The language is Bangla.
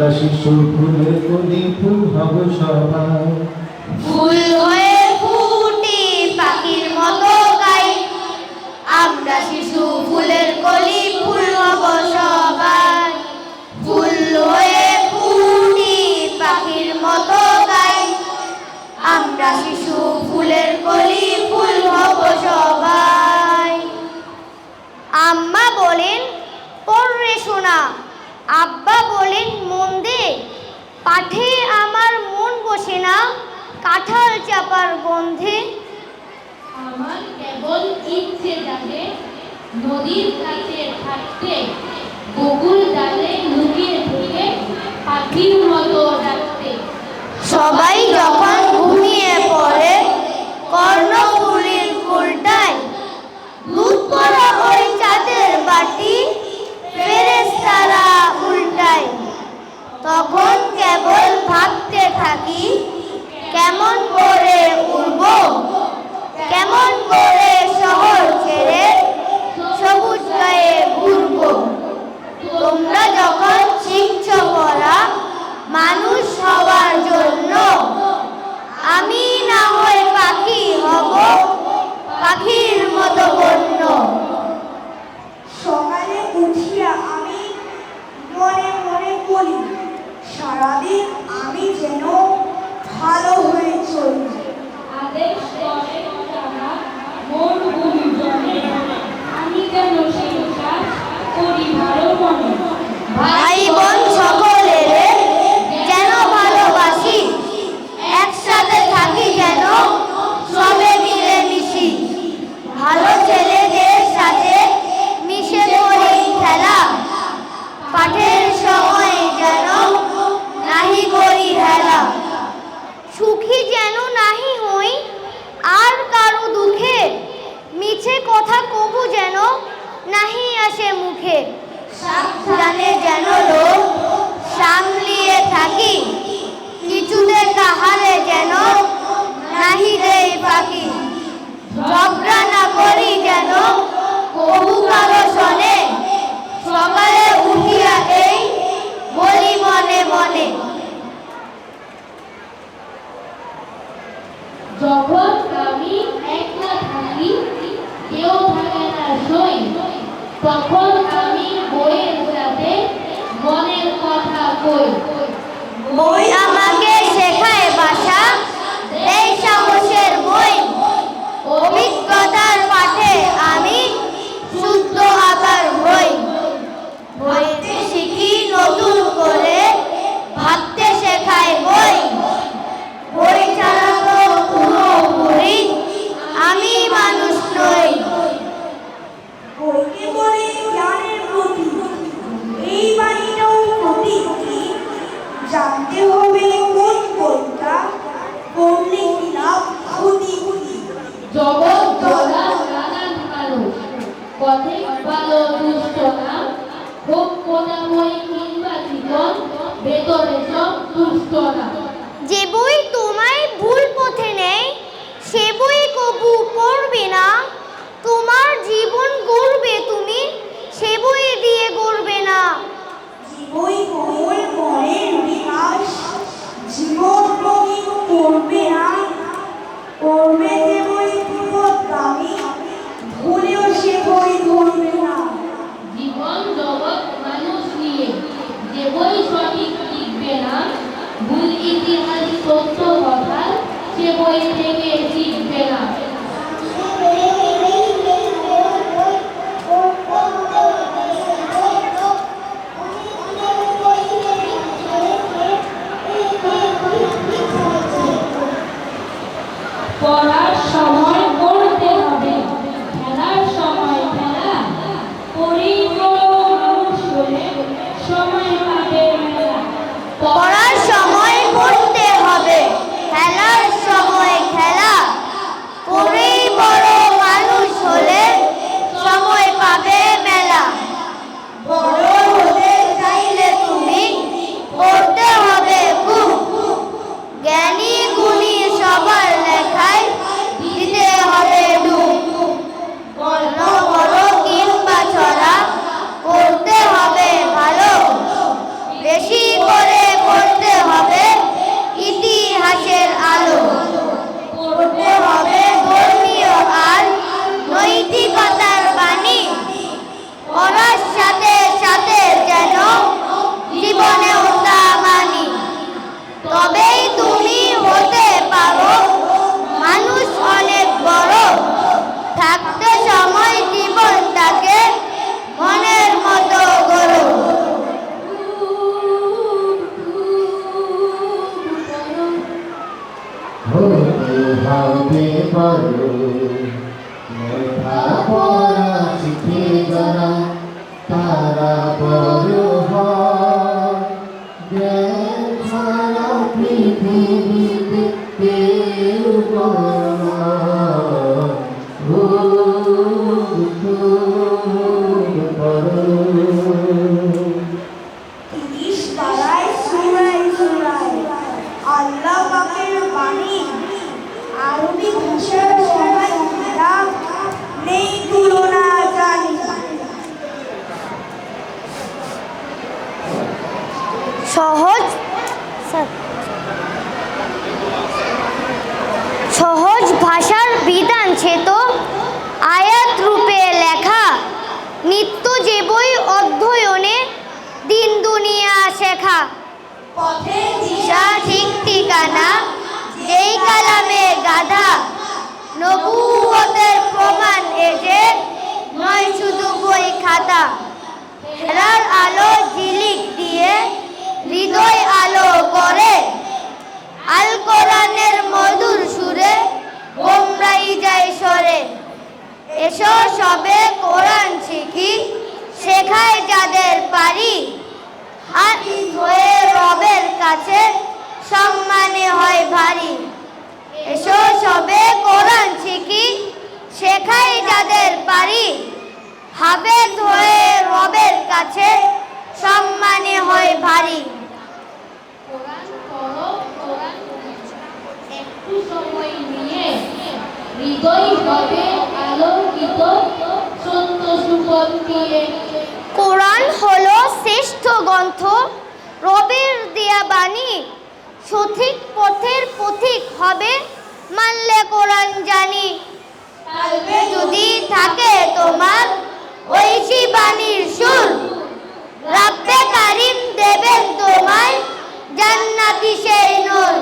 আমরা শিশু ফুলের ফুল হব সবাই। ফুল হয়ে ফুটি পাখির মতো গাই। আমরা শিশু ফুলের কলি পাঠে আমার মন বসে না, কাঁঠাল চাপার গন্ধে। আমার কেবল ইচ্ছে জাগে নদীর কাছে থাকতে, বকুল ডালে লুকিয়ে থেকে পাখির মতো ডাকে ফাঁকি ঝগড়া না করি যেন বহু কালো শোনে সকালে উঠিয়া এই বলি মনে মনে। যখন আমি একলা থাকি কেউ থাকে না সই। তখন আমি বইয়ের সাথে মনের কথা কই। বই মানুষ নই। বলে এই বাণীটাও প্রতি জানতে হবে always take it. লেখাপড়া শিখে যারা তারা বড় আল্লাহ পাকের বাণী। আরবি ভাষার সবাই কিতাব নেই তুলনা জানি সহজ সহজ ভাষার বিধান সে তো আয়াত রূপে লেখা। নিত্য যে বই অধ্যয়নে দিন দুনিয়া শেখা। পথে দিশা ঠিক ঠিকানা, যেই কালামে গাধা নবুয়তের প্রমাণ এসে নয় শুধু বই খাতা। হেরার আলো জিলিক দিয়ে হৃদয় আলো করে। আল কোরআনের মধুর সুরে গোমরাই যায় সরে এসো সবে কোরআন শিখি শেখায় যাদের পারি। আর হয়ে রবের কাছে সম্মানে হয় ভারী। এসো সবে কোরআন শিখি, শেখাই যাদের পারি। হাবেদ হয়ে রবের কাছে সম্মানে হয় ভারী। কোরআন হলো শ্রেষ্ঠ গ্রন্থ, রবের দেয়া বাণী। সঠিক পথের পথিক হবে মানলে কোরআন জানি। যদি থাকে তোমার ঐশী বাণীর সুর। রাব্বে কারিম দেবেন তোমার জান্নাতি সেই নূর।